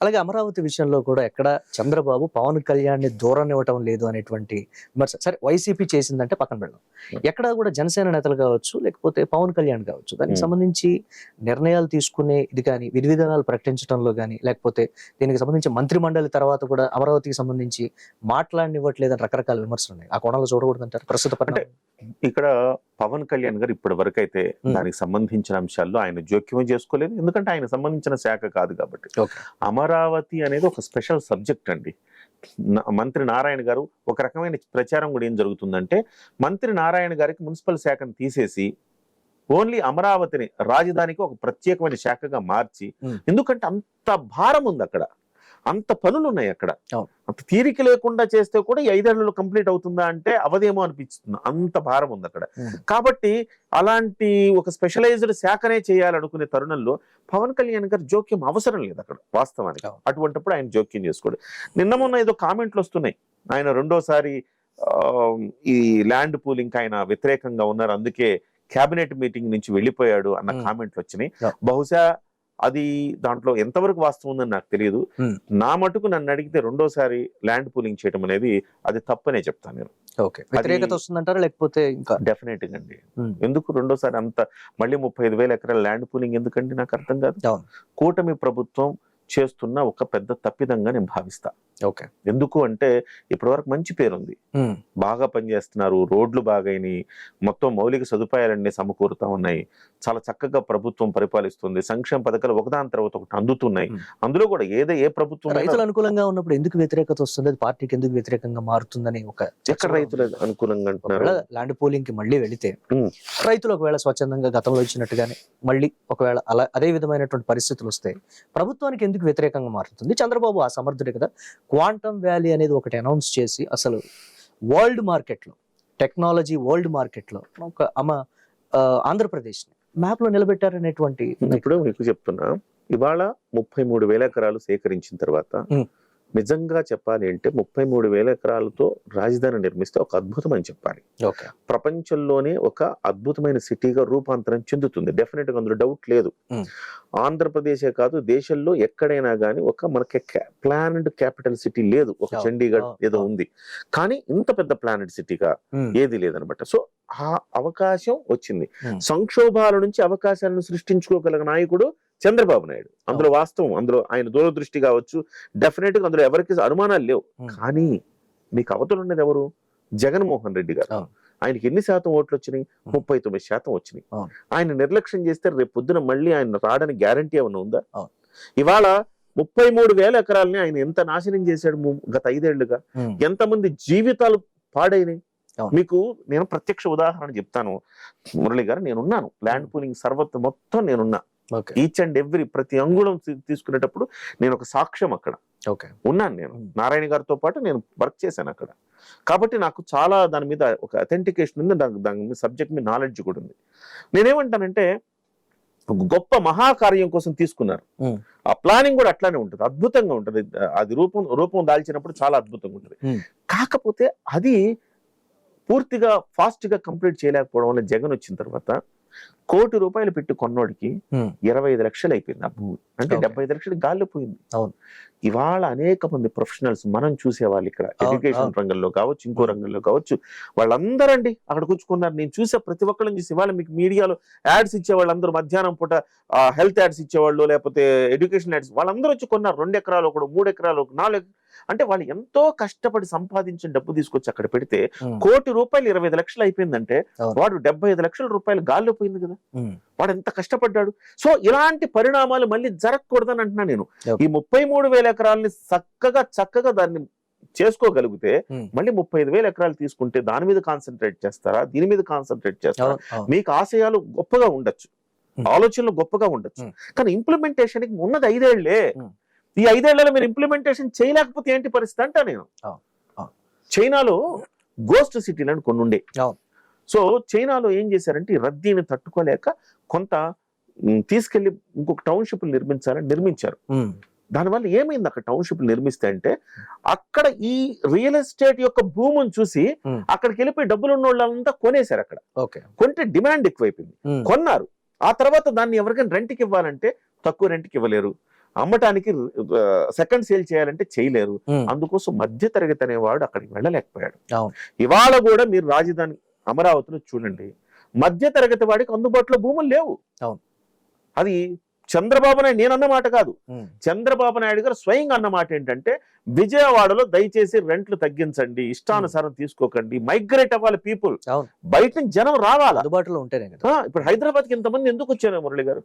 అలాగే అమరావతి విషయంలో కూడా ఎక్కడ చంద్రబాబు పవన్ కళ్యాణ్ని దూరం ఇవ్వటం లేదు అనేటువంటి విమర్శ సరే వైసీపీ చేసిందంటే పక్కన పెడదాం ఎక్కడ కూడా జనసేన నేతలు కావచ్చు లేకపోతే పవన్ కళ్యాణ్ కావచ్చు దానికి. సంబంధించి నిర్ణయాలు తీసుకునే ఇది కానీ విధి విధానాలు ప్రకటించడంలో కానీ లేకపోతే దీనికి సంబంధించి మంత్రి మండలి తర్వాత కూడా అమరావతికి సంబంధించి మాట్లాడనివ్వట్లేదని రకరకాల విమర్శలు ఉన్నాయి ఆ కోణంలో చూడకూడదు అంటారు ప్రస్తుత. ఇక్కడ పవన్ కళ్యాణ్ గారు ఇప్పటి వరకు అయితే Hmm. దానికి సంబంధించిన అంశాల్లో ఆయన జోక్యం చేసుకోలేదు ఎందుకంటే ఆయన సంబంధించిన శాఖ కాదు కాబట్టి. అమరావతి అనేది ఒక స్పెషల్ సబ్జెక్ట్ అండి మంత్రి నారాయణ గారు ఒక రకమైన ప్రచారం కూడా ఏం జరుగుతుందంటే మంత్రి నారాయణ గారికి మున్సిపల్ శాఖను తీసేసి ఓన్లీ అమరావతిని రాజధానికి ఒక ప్రత్యేకమైన శాఖగా మార్చి Hmm. ఎందుకంటే అంత భారం ఉంది అక్కడ అంత పనులు ఉన్నాయి అక్కడ. అంత తీరిక లేకుండా చేస్తే కూడా ఈ ఐదేళ్ళలో కంప్లీట్ అవుతుందా అంటే అవదేమో అనిపిస్తుంది అంత భారం ఉంది అక్కడ. కాబట్టి అలాంటి ఒక స్పెషలైజ్డ్ శాఖనే చేయాలనుకునే తరుణంలో పవన్ కళ్యాణ్ గారు జోక్యం అవసరం లేదు అక్కడ వాస్తవానికి. అటువంటిప్పుడు ఆయన జోక్యం చేసుకోడు నిన్న మొన్న ఏదో కామెంట్లు వస్తున్నాయి ఆయన రెండోసారి ఈ ల్యాండ్ పూలింగ్ ఆయన వ్యతిరేకంగా ఉన్నారు అందుకే కేబినెట్ మీటింగ్ నుంచి వెళ్ళిపోయాడు అన్న. కామెంట్లు వచ్చినాయి. బహుశా అది దాంట్లో ఎంతవరకు వాస్తవం ఉందని నాకు తెలియదు. నా మటుకు నన్ను అడిగితే రెండోసారి ల్యాండ్ పూలింగ్ చేయడం అనేది అది తప్పనే చెప్తాను నేను. ఓకే. వ్యతిరేకత వస్తుందంటారా? లేకపోతే ఇంకా? డెఫినెట్గా అండి. ఎందుకు రెండోసారి అంత మళ్ళీ ముప్పై ఐదు వేల ఎకరాల ల్యాండ్ పూలింగ్ ఎందుకండి? నాకు అర్థం కాదు. కూటమి ప్రభుత్వం చేస్తున్న ఒక పెద్ద తప్పిదంగా నేను భావిస్తా. ఓకే. ఎందుకు అంటే ఇప్పటివరకు మంచి పేరుంది. బాగా పనిచేస్తున్నారు రోడ్లు బాగైనాయి మొత్తం మౌలిక సదుపాయాలన్నీ సమకూరుతా ఉన్నాయి. చాలా చక్కగా ప్రభుత్వం పరిపాలిస్తుంది సంక్షేమ పథకాలు ఒకదాని తర్వాత ఒకటి అందుతున్నాయి. అందులో కూడా ఏదో ఏ ప్రభుత్వం రైతులు అనుకూలంగా ఉన్నప్పుడు ఎందుకు వ్యతిరేకత వస్తుంది అది పార్టీకి ఎందుకు వ్యతిరేకంగా మారుతుందని ఒక ఎక్కడ రైతులు అనుకూలంగా అంటున్నారు? ల్యాండ్ పూలింగ్కి మళ్ళీ వెళితే. రైతులు ఒకవేళ స్వచ్ఛందంగా గతంలో ఇచ్చినట్టుగానే మళ్ళీ ఒకవేళ అలా అదే విధమైనటువంటి పరిస్థితులు వస్తాయి ప్రభుత్వానికి ఎందుకు వ్యతిరేకంగా మారుతుంది? చంద్రబాబు ఆ సమర్థుడే కదా. క్వాంటమ్ వ్యాలీ అనేది ఒకటి అనౌన్స్ చేసి అసలు వరల్డ్ మార్కెట్లో టెక్నాలజీ వరల్డ్ మార్కెట్లో ఒక అమ ఆ, ఆంధ్రప్రదేశ్ మ్యాప్లో నిలబెట్టారనేటువంటి ఇప్పుడు మీకు చెప్తున్నా ఇవాళ ముప్పై మూడు వేల ఎకరాలు సేకరించిన తర్వాత. నిజంగా చెప్పాలి అంటే ముప్పై మూడు వేల ఎకరాలతో రాజధాని నిర్మిస్తే ఒక అద్భుతం అని చెప్పాలి ప్రపంచంలోనే ఒక అద్భుతమైన సిటీగా రూపాంతరం చెందుతుంది. డెఫినెట్గా అందులో డౌట్ లేదు. ఆంధ్రప్రదేశే కాదు దేశంలో ఎక్కడైనా కానీ ఒక మనకి ప్లానెడ్ క్యాపిటల్ సిటీ లేదు. ఒక చండీగఢ్ ఏదో. ఉంది. కానీ ఇంత పెద్ద ప్లానెడ్ సిటీగా ఏది లేదనమాట. సో ఆ అవకాశం వచ్చింది. సంక్షోభాల నుంచి అవకాశాలను సృష్టించుకోగల నాయకుడు చంద్రబాబు నాయుడు. అందులో వాస్తవం అందులో ఆయన దూరదృష్టి కావచ్చు. డెఫినెట్గా అందులో ఎవరికి అనుమానాలు లేవు. కానీ మీకు అవతలు ఉన్నది ఎవరు? జగన్మోహన్ రెడ్డి గారు. ఆయనకి ఎన్ని శాతం ఓట్లు వచ్చినాయి ముప్పై తొమ్మిది శాతం వచ్చినాయి. ఆయన నిర్లక్ష్యం చేస్తే రేపు పొద్దున మళ్ళీ ఆయన రావడానికి గ్యారంటీ ఏమైనా ఉందా. ఇవాళ ముప్పై మూడు వేల ఎకరాలని ఆయన ఎంత నాశనం చేశాడు గత ఐదేళ్ళుగా? ఎంతమంది జీవితాలు పాడైనాయి. మీకు నేను ప్రత్యక్ష ఉదాహరణ చెప్తాను. మురళి గారు నేనున్నాను. ల్యాండ్ పూలింగ్ సర్వత్ మొత్తం నేనున్నా. ఈచ్ అండ్ ఎవ్రీ ప్రతి అంగుళం తీసుకునేటప్పుడు నేను ఒక సాక్ష్యం అక్కడ. ఓకే. ఉన్నాను నేను. Hmm. నారాయణ గారితో పాటు నేను వర్క్ చేశాను అక్కడ. కాబట్టి నాకు చాలా దాని మీద ఒక అథెంటికేషన్ ఉంది దాని దాని మీద సబ్జెక్ట్ మీద నాలెడ్జ్ కూడా ఉంది. నేనేమంటానంటే ఒక గొప్ప మహాకార్యం కోసం తీసుకున్నారు. Hmm. ఆ ప్లానింగ్ కూడా అట్లానే ఉంటుంది. అద్భుతంగా ఉంటుంది. అది రూపం రూపం దాల్చినప్పుడు చాలా అద్భుతంగా ఉంటుంది. Hmm. కాకపోతే అది పూర్తిగా ఫాస్ట్గా కంప్లీట్ చేయలేకపోవడం వల్ల జగన్ వచ్చిన తర్వాత కోటి రూపాయలు పెట్టి కొన్నోడికి. ఇరవై ఐదు లక్షలు అయిపోయింది ఆ భూమి అంటే. డెబ్బై ఐదు లక్షలు గాల్లో పోయింది అవును. ఇవాళ అనేక మంది ప్రొఫెషనల్స్ మనం చూసేవాళ్ళు ఇక్కడ ఎడ్యుకేషన్. రంగంలో కావచ్చు ఇంకో. రంగంలో కావచ్చు వాళ్ళందరండి అక్కడ కూర్చుకున్నారు నేను చూసే ప్రతి ఒక్కళ్ళని చూసి ఇవాళ మీకు మీడియాలో యాడ్స్ ఇచ్చే వాళ్ళందరూ మధ్యాహ్నం పూట హెల్త్ యాడ్స్ ఇచ్చేవాళ్ళు లేకపోతే ఎడ్యుకేషన్ యాడ్స్ వాళ్ళందరూ వచ్చి కొన్నారు రెండు ఎకరాలు ఒకడు మూడు ఎకరాలు ఒక నాలుగు అంటే వాళ్ళు ఎంతో కష్టపడి సంపాదించిన డబ్బు తీసుకొచ్చి అక్కడ పెడితే కోటి రూపాయలు ఇరవై ఐదు లక్షలు అయిపోయిందంటే. వాడు డెబ్బై ఐదు లక్షల రూపాయలు గాల్లో పోయింది కదా వాడు ఎంత కష్టపడ్డాడు సో ఇలాంటి పరిణామాలు మళ్ళీ జరగకూడదని అంటున్నా నేను. ఈ ముప్పై మూడు వేల ఎకరాలని చక్కగా చక్కగా దాన్ని చేసుకోగలిగితే. మళ్ళీ ముప్పై ఐదు వేల ఎకరాలు తీసుకుంటే దాని మీద కాన్సన్ట్రేట్ చేస్తారా దీని మీద కాన్సన్ట్రేట్ చేస్తారా. మీకు ఆశయాలు గొప్పగా ఉండొచ్చు. ఆలోచనలు గొప్పగా ఉండొచ్చు. కానీ ఇంప్లిమెంటేషన్ ఉన్నది ఐదేళ్ళే. ఈ ఐదేళ్ళలో మీరు ఇంప్లిమెంటేషన్ చేయలేకపోతే ఏంటి పరిస్థితి అంటా నేను. చైనాలో గోస్ట్ సిటీలను కొన్ని ఉండే. సో చైనాలో ఏం చేశారంటే రద్దీని తట్టుకోలేక కొంత తీసుకెళ్ళి ఇంకొక టౌన్షిప్ నిర్మించాలని నిర్మించారు. దానివల్ల ఏమైంది అక్కడ టౌన్షిప్ నిర్మిస్తే అంటే అక్కడ ఈ రియల్ ఎస్టేట్ యొక్క భూమిని చూసి. అక్కడికి వెళ్ళిపోయి డబ్బులు ఉన్న వాళ్ళంతా కొనేశారు అక్కడ. ఓకే. కొంటే డిమాండ్ ఎక్కువైపోయింది. కొన్నారు. ఆ తర్వాత దాన్ని ఎవరికైనా రెంట్కి ఇవ్వాలంటే తక్కువ రెంట్కి ఇవ్వలేరు. అమ్మటానికి సెకండ్ సేల్ చేయాలంటే చేయలేరు. అందుకోసం మధ్య తరగతి అనేవాడు అక్కడికి వెళ్ళలేకపోయాడు. ఇవాళ కూడా మీరు రాజధాని అమరావతిలో చూడండి మధ్య తరగతి వాడికి అందుబాటులో భూములు లేవు. అవును. అది చంద్రబాబు నాయుడు నేను అన్న మాట కాదు. చంద్రబాబు నాయుడు గారు స్వయంగా అన్న మాట ఏంటంటే విజయవాడలో దయచేసి రెంట్లు తగ్గించండి ఇష్టానుసారం తీసుకోకండి మైగ్రేట్ అవ్వాలి పీపుల్. బయట జనం రావాలా? అందుబాటులో ఆ, ఇప్పుడు హైదరాబాద్కి ఇంతమంది ఎందుకు వచ్చారు మురళి గారు?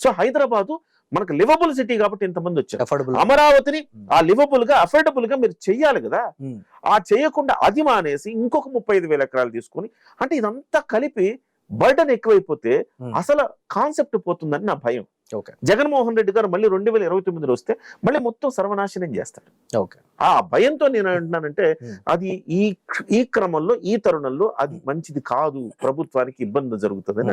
సో హైదరాబాద్ మనకు లివబుల్ సిటీ కాబట్టి ఇంతమంది వచ్చారు. అమరావతిని ఆ లివబుల్గా అఫోర్డబుల్గా మీరు చెయ్యాలి కదా. ఉమ్. ఆ చేయకుండా అది మానేసి ఇంకొక ముప్పై ఐదు వేల ఎకరాలు తీసుకొని అంటే ఇదంతా కలిపి బర్డన్ ఎక్కువైపోతే ఉమ్. అసలు కాన్సెప్ట్ పోతుందని నా భయం. ఓకే జగన్మోహన్ రెడ్డి గారు మళ్ళీ రెండు వేల ఇరవై తొమ్మిదిలో వస్తే మళ్ళీ మొత్తం సర్వనాశనం చేస్తాడు. ఓకే ఆ భయంతో నేను అంటున్నానంటే Hmm. అది ఈ ఈ క్రమంలో ఈ తరుణంలో అది మంచిది కాదు. ప్రభుత్వానికి ఇబ్బంది జరుగుతుంది అని